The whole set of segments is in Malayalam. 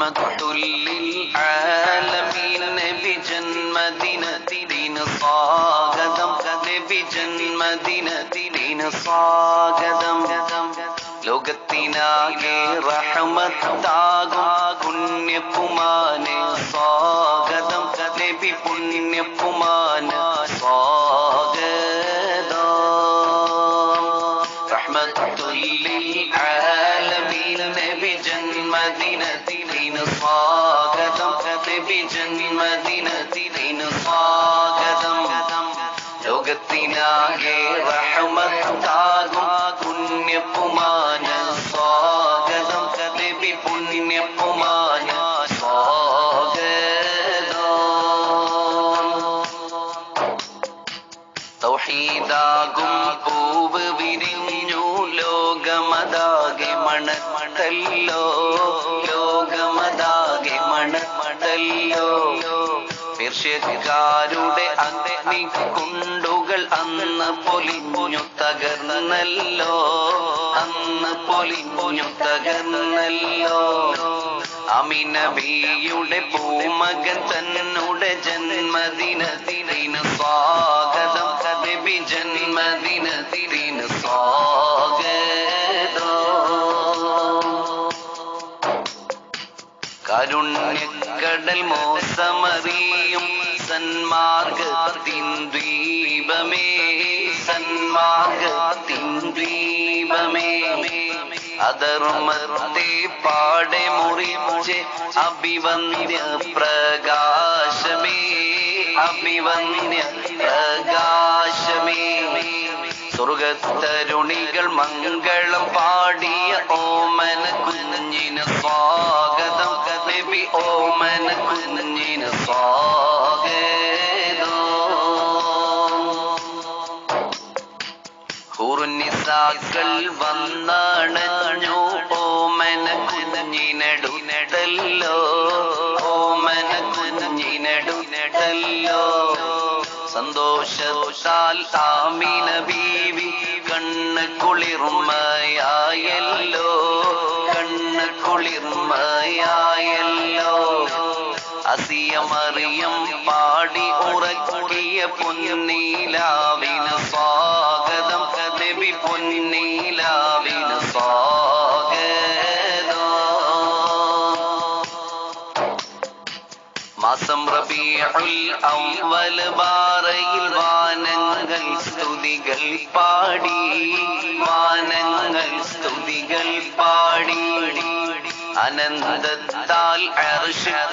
റഹ്മത്തുല്ലിൽആലമീൻ നബി ജന്മദിനത്തിന് സ്വാഗതം നബി ജന്മദിനത്തിന് സ്വാഗതം ലോകത്തിനാകെ റഹ്മത്താകും പുണ്യപ്പുമാന് സ്വാഗതം നബി പുണ്യപ്പുമാന് ജന്മദിനത്തിന് സ്വാഗതം നബി ജന്മദിനത്തിന് സ്വാഗതം ലോകത്തിനാകെ റഹ്മത്താകും പുണ്യപ്പുമാന് സ്വാഗതം നബി പുണ്യപ്പുമാന് സ്വാഗതം തൗഹീദാകും പൂവ് വിരിഞ്ഞു ലോകമതാകെ മണത്തല്ലോ. ലോകമതാകെ മണത്തല്ലോ. പേർഷ്യക്കാരുടെ അഗ്നി കുണ്ടുകൾ അന്ന് പൊലിഞ്ഞു തകർന്നല്ലോ. അന്ന് പൊലിഞ്ഞു തകർന്നല്ലോ. അമിനബിയുടെ പൂമകൻ തന്നുടെ ജന്മദിനത്തിന് സ്വാഗതം. നബി ജന്മദിനത്തിന് സ്വാഗതം കരുണ്യക്കടൽ മോസമറിയും സന്മാർഗത്തിൻ ദ്വീപമേ സന്മാർഗത്തിൻ ദ്വീപമേ. അധർമ്മത്തെ പാടെ മുറിച്ച് അഭിവന്ദ്യ പ്രകാശമേ അഭിവന്ദ്യ പ്രകാശമേ സ്വർഗത്തരുണികൾ മംഗളം പാടിയ ഓമന ഹുറുനിസാക്കൾ വന്നണഞ്ഞു ഓമന കുഞ്ഞിനടുനടല്ലോ ഓമന കുഞ്ഞിനടുനടല്ലോ സന്തോഷത്താൽ താമിന ബീവി കണ്ണ് കുളിർമയായല്ലോ. കണ്ണ് കുളിർമയായല്ലോ. അസിയമറിയം പാടി ഉറക്കിയ പൊന്നീലാവിന് റബീഉൽ അവ്വൽ ബാറയിൽ വാനങ്ങൾ സ്തുതികൾ പാടി. വാനങ്ങൾ സ്തുതികൾ പാടി. അനന്തത്താൽ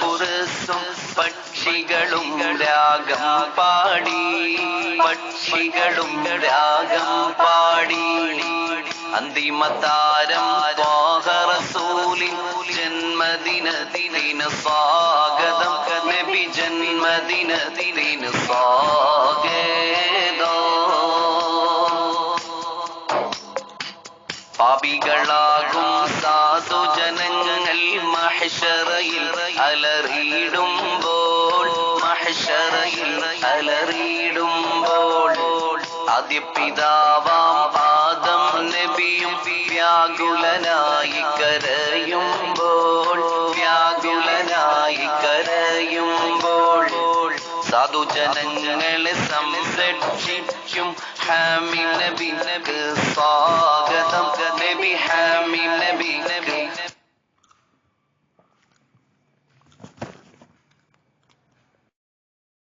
കുറിസും പക്ഷികളും രാഗം പാടി. പക്ഷികളും രാഗം പാടി. അന്തിമതാരം ജന്മദിന ദിന സ്വാഗതം നബി ജന്മദിനത്തിന് സ്വാഗതം പാപികളാകും സാധുജനങ്ങൾ മഹ്ശറയിൽ അലറിയിടുമ്പോൾ മഹ്ശറയിൽ അലറിയിടുമ്പോൾ ആദ്യ പിതാവാം ആദം നബിയും വ്യാകുലനായി കരയുമ്പോൾ സാധുജനങ്ങളെ സംരക്ഷിക്കും ഹാമി നബി സ്വാഗതം നബി ഹാമി നബി